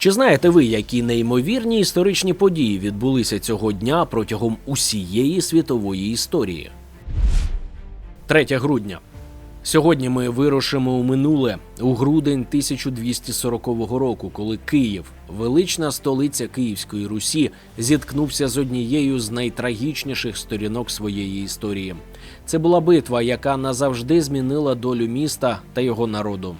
Чи знаєте ви, які неймовірні історичні події відбулися цього дня протягом усієї світової історії? 3 грудня. Сьогодні ми вирушимо у минуле у грудень 1240 року, коли Київ, велична столиця Київської Русі, зіткнувся з однією з найтрагічніших сторінок своєї історії. Це була битва, яка назавжди змінила долю міста та його народу.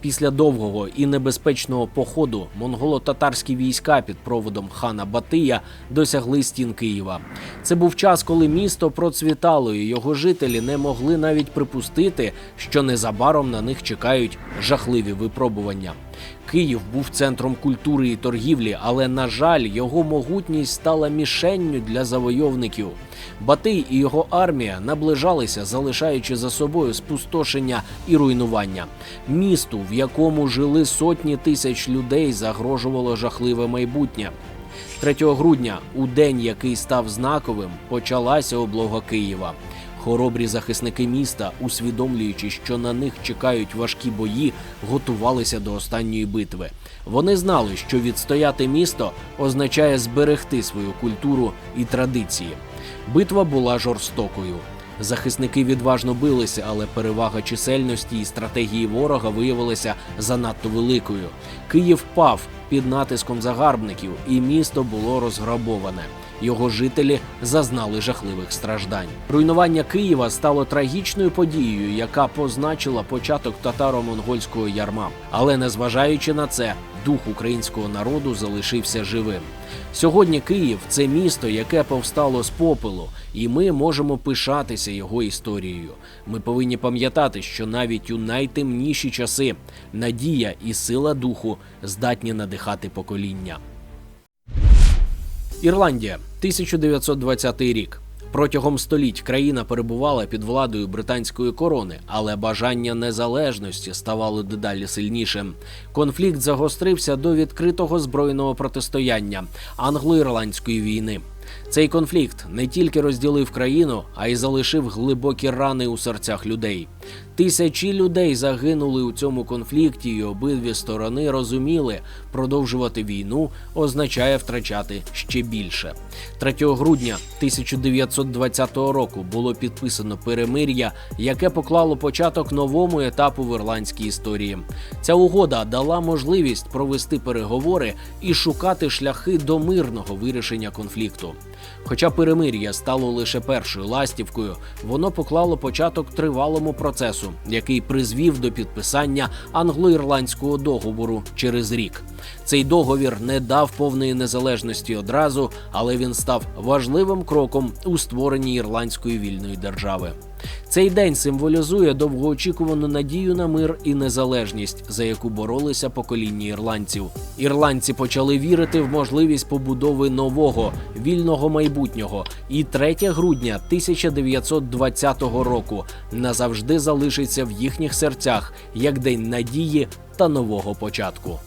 Після довгого і небезпечного походу монголо-татарські війська під проводом хана Батия досягли стін Києва. Це був час, коли місто процвітало, і його жителі не могли навіть припустити, що незабаром на них чекають жахливі випробування. Київ був центром культури і торгівлі, але на жаль, його могутність стала мішенню для завойовників. Батий і його армія наближалися, залишаючи за собою спустошення і руйнування. Місту, в якому жили сотні тисяч людей, загрожувало жахливе майбутнє. 3 грудня, у день, який став знаковим, почалася облога Києва. Хоробрі захисники міста, усвідомлюючи, що на них чекають важкі бої, готувалися до останньої битви. Вони знали, що відстояти місто означає зберегти свою культуру і традиції. Битва була жорстокою. Захисники відважно билися, але перевага чисельності і стратегії ворога виявилася занадто великою. Київ впав під натиском загарбників, і місто було розграбоване. Його жителі зазнали жахливих страждань. Руйнування Києва стало трагічною подією, яка позначила початок татаро-монгольського ярма. Але незважаючи на це, дух українського народу залишився живим. Сьогодні Київ це місто, яке повстало з попелу, і ми можемо пишатися його історією. Ми повинні пам'ятати, що навіть у найтемніші часи надія і сила духу здатні надихати покоління. Ірландія, 1920 рік. Протягом століть країна перебувала під владою британської корони, але бажання незалежності ставало дедалі сильнішим. Конфлікт загострився до відкритого збройного протистояння англо-ірландської війни. Цей конфлікт не тільки розділив країну, а й залишив глибокі рани у серцях людей. Тисячі людей загинули у цьому конфлікті, і обидві сторони розуміли, продовжувати війну означає втрачати ще більше. 3 грудня 1920 року було підписано перемир'я, яке поклало початок новому етапу в ірландській історії. Ця угода дала можливість провести переговори і шукати шляхи до мирного вирішення конфлікту. Хоча перемир'я стало лише першою ластівкою, воно поклало початок тривалому процесу, який призвів до підписання англо-ірландського договору через рік. Цей договір не дав повної незалежності одразу, але він став важливим кроком у створенні ірландської вільної держави. Цей день символізує довгоочікувану надію на мир і незалежність, за яку боролися покоління ірландців. Ірландці почали вірити в можливість побудови нового вільного майбутнього. І 3 грудня 1920 року назавжди залишиться в їхніх серцях як день надії та нового початку.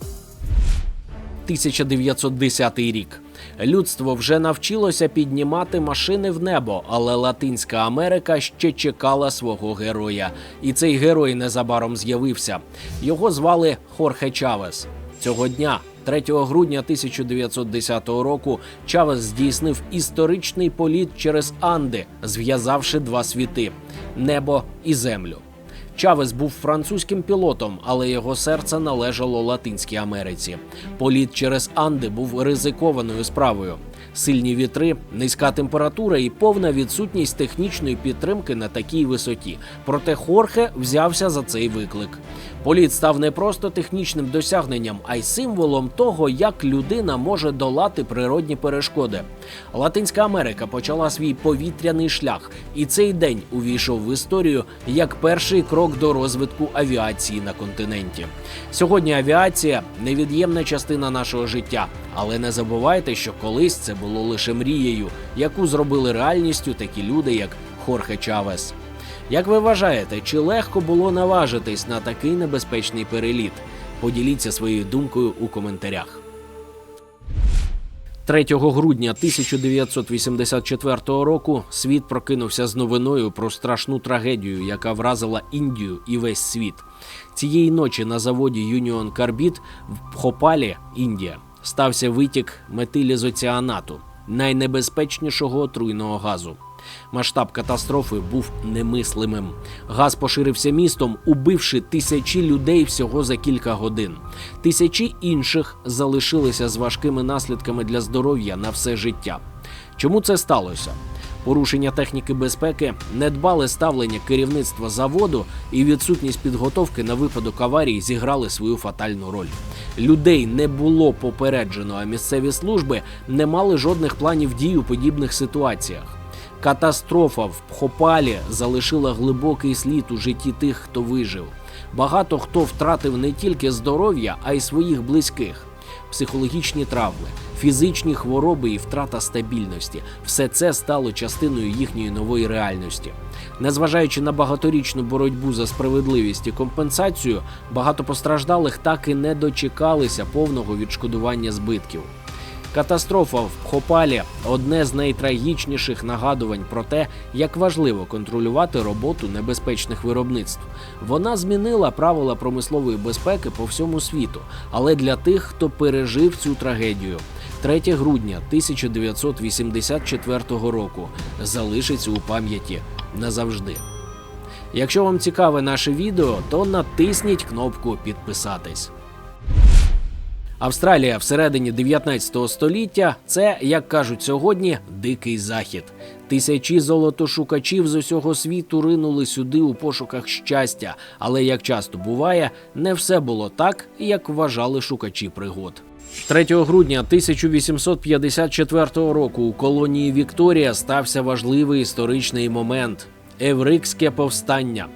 1910 рік. Людство вже навчилося піднімати машини в небо, але Латинська Америка ще чекала свого героя. І цей герой незабаром з'явився. Його звали Хорхе Чавес. Цього дня, 3 грудня 1910 року, Чавес здійснив історичний політ через Анди, зв'язавши два світи небо і землю. Чавес був французьким пілотом, але його серце належало Латинській Америці. Політ через Анди був ризикованою справою. Сильні вітри, низька температура і повна відсутність технічної підтримки на такій висоті. Проте Хорхе взявся за цей виклик. Політ став не просто технічним досягненням, а й символом того, як людина може долати природні перешкоди. Латинська Америка почала свій повітряний шлях, і цей день увійшов в історію як перший крок до розвитку авіації на континенті. Сьогодні авіація невід'ємна частина нашого життя, але не забувайте, що колись це було лише мрією, яку зробили реальністю такі люди, як Хорхе Чавес. Як ви вважаєте, чи легко було наважитись на такий небезпечний переліт? Поділіться своєю думкою у коментарях. 3 грудня 1984 року світ прокинувся з новиною про страшну трагедію, яка вразила Індію і весь світ. Цієї ночі на заводі Юніон Карбід в Пхопалі, Індія, стався витік метилізоціанату, найнебезпечнішого отруйного газу. Масштаб катастрофи був немислимим. Газ поширився містом, убивши тисячі людей всього за кілька годин. Тисячі інших залишилися з важкими наслідками для здоров'я на все життя. Чому це сталося? Порушення техніки безпеки, недбале ставлення керівництва заводу і відсутність підготовки на випадок аварії зіграли свою фатальну роль. Людей не було попереджено, а місцеві служби не мали жодних планів дій у подібних ситуаціях. Катастрофа в Пхопалі залишила глибокий слід у житті тих, хто вижив. Багато хто втратив не тільки здоров'я, а й своїх близьких. Психологічні травми, фізичні хвороби і втрата стабільності все це стало частиною їхньої нової реальності. Незважаючи на багаторічну боротьбу за справедливість і компенсацію, багато постраждалих так і не дочекалися повного відшкодування збитків. Катастрофа в Пхопалі одне з найтрагічніших нагадувань про те, як важливо контролювати роботу небезпечних виробництв. Вона змінила правила промислової безпеки по всьому світу, але для тих, хто пережив цю трагедію. 3 грудня 1984 року залишиться у пам'яті назавжди. Якщо вам цікаве наше відео, то натисніть кнопку підписатись. Австралія всередині 19 століття це, як кажуть сьогодні, дикий захід. Тисячі золотошукачів з усього світу ринули сюди у пошуках щастя, але як часто буває, не все було так, як вважали шукачі пригод. 3 грудня 1854 року у колонії Вікторія стався важливий історичний момент Еврикське повстання.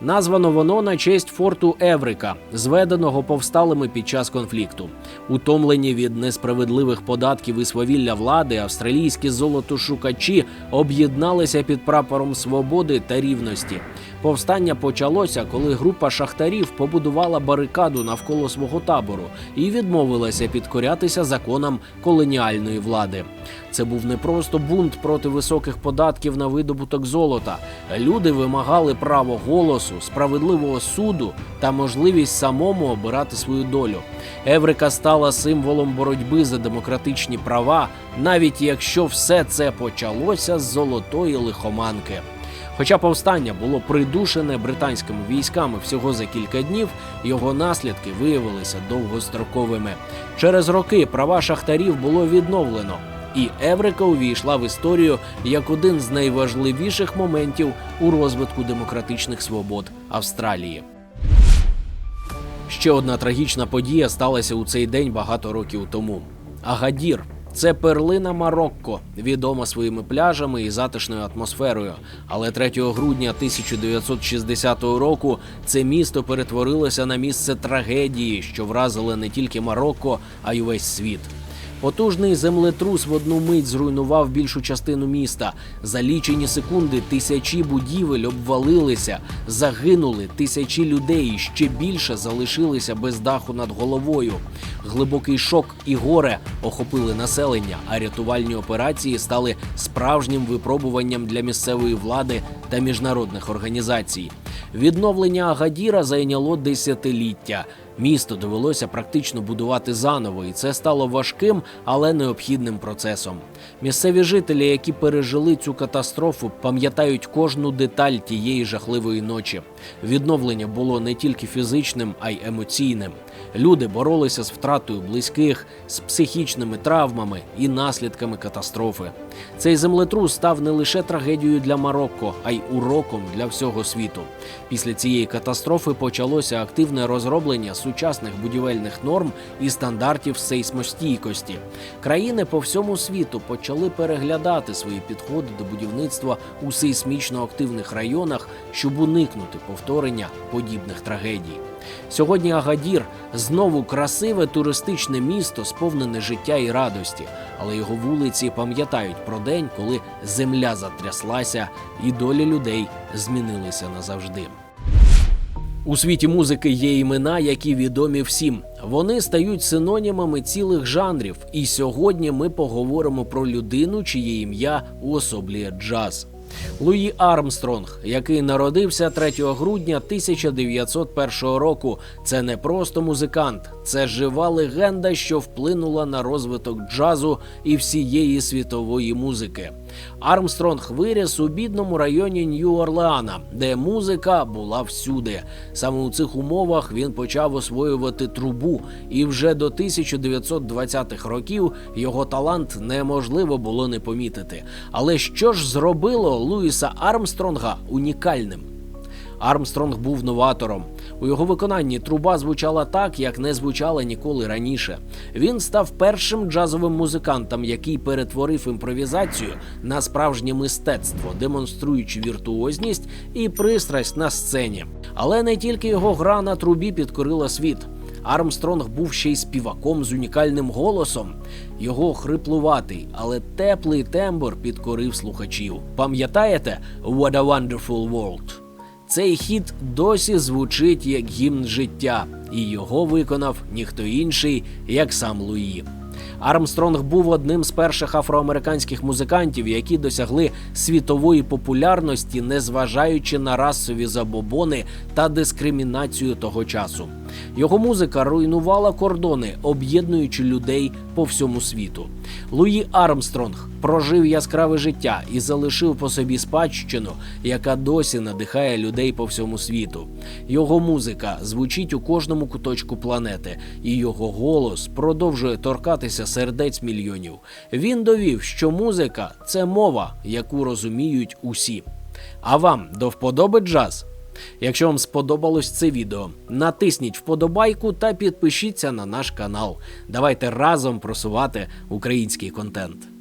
Названо воно на честь форту Еврика, зведеного повсталими під час конфлікту. Утомлені від несправедливих податків і свавілля влади, австралійські золотошукачі об'єдналися під прапором свободи та рівності. Повстання почалося, коли група шахтарів побудувала барикаду навколо свого табору і відмовилася підкорятися законам колоніальної влади. Це був не просто бунт проти високих податків на видобуток золота. Люди вимагали право голосу, справедливого суду та можливість самому обирати свою долю. Еврика стала символом боротьби за демократичні права, навіть якщо все це почалося з золотої лихоманки. Хоча повстання було придушене британськими військами всього за кілька днів, його наслідки виявилися довгостроковими. Через роки права шахтарів було відновлено, і Еврика увійшла в історію як один з найважливіших моментів у розвитку демократичних свобод Австралії. Ще одна трагічна подія сталася у цей день багато років тому. Агадір це перлина Марокко, відома своїми пляжами і затишною атмосферою. Але 3 грудня 1960 року це місто перетворилося на місце трагедії, що вразили не тільки Марокко, а й увесь світ. Потужний землетрус в одну мить зруйнував більшу частину міста. За лічені секунди тисячі будівель обвалилися, загинули тисячі людей, і ще більше залишилися без даху над головою. Глибокий шок і горе охопили населення, а рятувальні операції стали справжнім випробуванням для місцевої влади та міжнародних організацій. Відновлення Агадіра зайняло десятиліття. Місто довелося практично будувати заново, і це стало важким, але необхідним процесом. Місцеві жителі, які пережили цю катастрофу, пам'ятають кожну деталь тієї жахливої ночі. Відновлення було не тільки фізичним, а й емоційним. Люди боролися з втратою близьких, з психічними травмами і наслідками катастрофи. Цей землетрус став не лише трагедією для Марокко, а й уроком для всього світу. Після цієї катастрофи почалося активне розроблення сучасних будівельних норм і стандартів сейсмостійкості. Країни по всьому світу почали переглядати свої підходи до будівництва у сейсмічно активних районах, щоб уникнути повторення подібних трагедій. Сьогодні Агадір знову красиве туристичне місто, сповнене життя і радості, але його вулиці пам'ятають про день, коли земля затряслася і долі людей змінилися назавжди. У світі музики є імена, які відомі всім. Вони стають синонімами цілих жанрів. І сьогодні ми поговоримо про людину, чиє ім'я уособлює джаз. Луї Армстронг, який народився 3 грудня 1901 року. Це не просто музикант, це жива легенда, що вплинула на розвиток джазу і всієї світової музики. Армстронг виріс у бідному районі Нью-Орлеана, де музика була всюди. Саме у цих умовах він почав освоювати трубу, і вже до 1920-х років його талант неможливо було не помітити. Але що ж зробило Луїса Армстронга унікальним? Армстронг був новатором. У його виконанні труба звучала так, як не звучала ніколи раніше. Він став першим джазовим музикантом, який перетворив імпровізацію на справжнє мистецтво, демонструючи віртуозність і пристрасть на сцені. Але не тільки його гра на трубі підкорила світ. Армстронг був ще й співаком з унікальним голосом. Його хриплуватий, але теплий тембр підкорив слухачів. Пам'ятаєте «What a wonderful world»? Цей хіт досі звучить як гімн життя, і його виконав ніхто інший, як сам Луї. Армстронг був одним з перших афроамериканських музикантів, які досягли світової популярності, незважаючи на расові забобони та дискримінацію того часу. Його музика руйнувала кордони, об'єднуючи людей по всьому світу. Луї Армстронг прожив яскраве життя і залишив по собі спадщину, яка досі надихає людей по всьому світу. Його музика звучить у кожному куточку планети, і його голос продовжує торкатися сердець мільйонів. Він довів, що музика це мова, яку розуміють усі. А вам до вподоби джаз? Якщо вам сподобалось це відео, натисніть вподобайку та підпишіться на наш канал. Давайте разом просувати український контент.